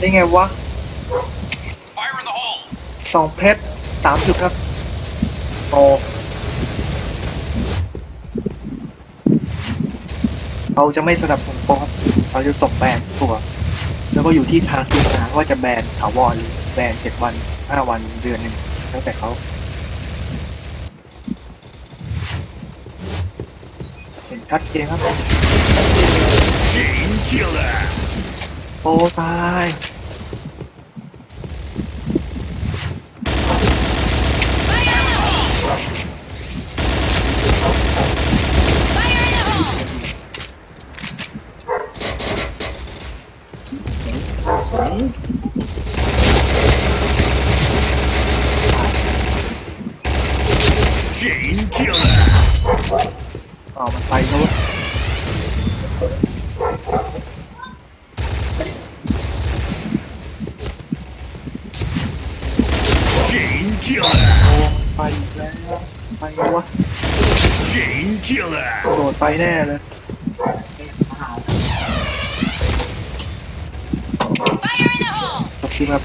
ได้ไงวะสองเพชรสามจุดครับ โอเราจะไม่สนับสนุนโปรครับเราจะส่งแบนตัว แล้วก็อยู่ที่ทางทีมงานว่าจะแบนถาวรหรือแบนเจ็ดวันห้าวันเดือนหนึ่งแล้วแต่เขาเห็นชัดเจนครับโอ้ตาย Chain killer! อ๋อมันไปแล้วเว้ย Chain killer! ไปอีกแล้วไปแล้ววะ Chain killer! โดดไปแน่เลย Shima